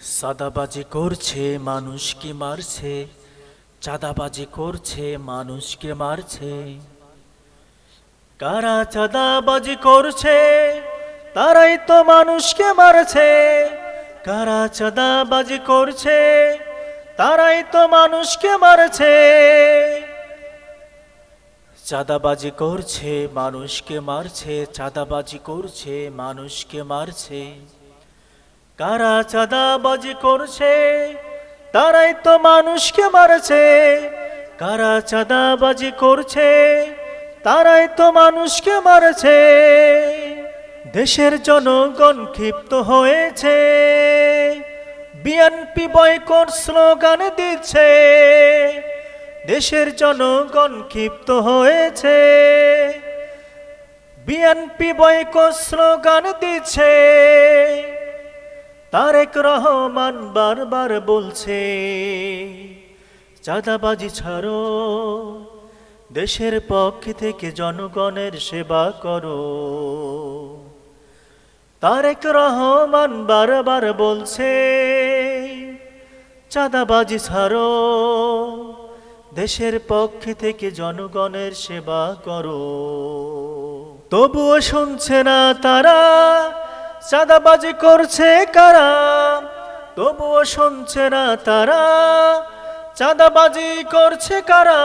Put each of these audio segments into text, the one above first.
সাদাবাজি করছে, মানুষকে মারছে। চাঁদাবাজি করছে, মানুষকে মারছে। কারা চাঁদাবাজি করছে, তারাই তো মানুষকে মারছে। কারা চাঁদাবাজি করছে, তারাই তো মানুষকে মারছে। চাঁদাবাজি করছে, মানুষকে মারছে। চাঁদাবাজি করছে, মানুষকে মারছে। কারা চাঁদাবাজি করছে, তারাই তো মানুষকে মারছে। কারা চাঁদাবাজি করছে, তারাই তো মানুষকে মারছে। দেশের জনগণ ক্ষিপ্ত হয়েছে। বিএনপি বয়কট স্লোগান দিচ্ছে। দেশের জনগণ ক্ষিপ্ত হয়েছে। বিএনপি বয়কট স্লোগান দিচ্ছে। তারেক রহমান বারবার বলছে, চাঁদাবাজি ছাড়ো, দেশের পক্ষ থেকে জনগণের সেবা করো। তারেক রহমান বারবার বলছে, চাঁদাবাজি ছাড়ো, দেশের পক্ষ থেকে জনগণের সেবা করো। তবুও শুনছে না তারা চাঁদাবাজি করছে কারা? তবুও শুনছে না তারা। চাঁদাবাজি করছে কারা?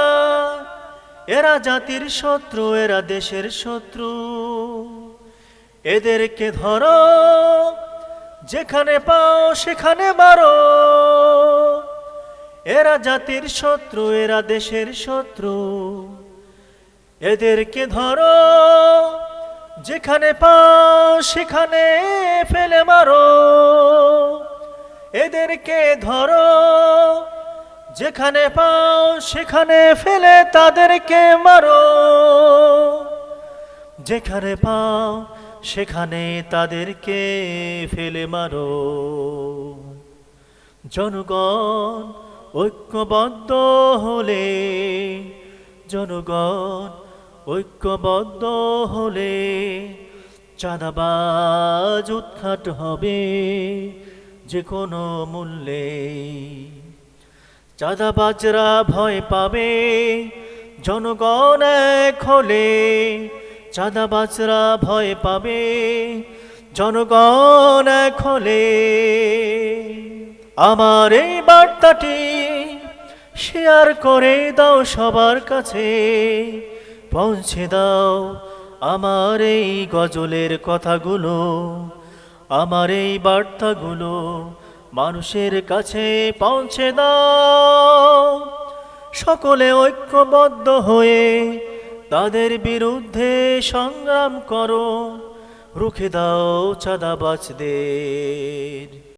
এরা জাতির শত্রু, এরা দেশের শত্রু। এদেরকে ধরো, যেখানে পাও সেখানে মারো। এরা জাতির শত্রু, এরা দেশের শত্রু। এদেরকে ধরো যেখানে পাও সেখানে ফেলে মারো। এদেরকে ধরো। যেখানে পাও সেখানে ফেলে তাদেরকে মারো। যেখানে পাও সেখানে তাদেরকে ফেলে মারো। জনগণ ঐক্যবদ্ধ হলে, জনগণ ঐক্যবদ্ধ হলে চাঁদাবাজ উৎখাট হবে যে কোনো মূল্যে। চাঁদাবাজরা ভয় পাবে, জনগণ এক হলে চাঁদাবাজরা ভয় পাবে, জনগণ এক হলে। আমার এই বার্তাটি শেয়ার করে দাও সবার কাছে। পৌঁছে দাও আমার এই গজলের কথাগুলো, আমার এই বার্তাগুলো মানুষের কাছে পৌঁছে দাও। সকলে ঐক্যবদ্ধ হয়ে তাদের বিরুদ্ধে সংগ্রাম করো, রুখে দাও চাঁদাবাজদের।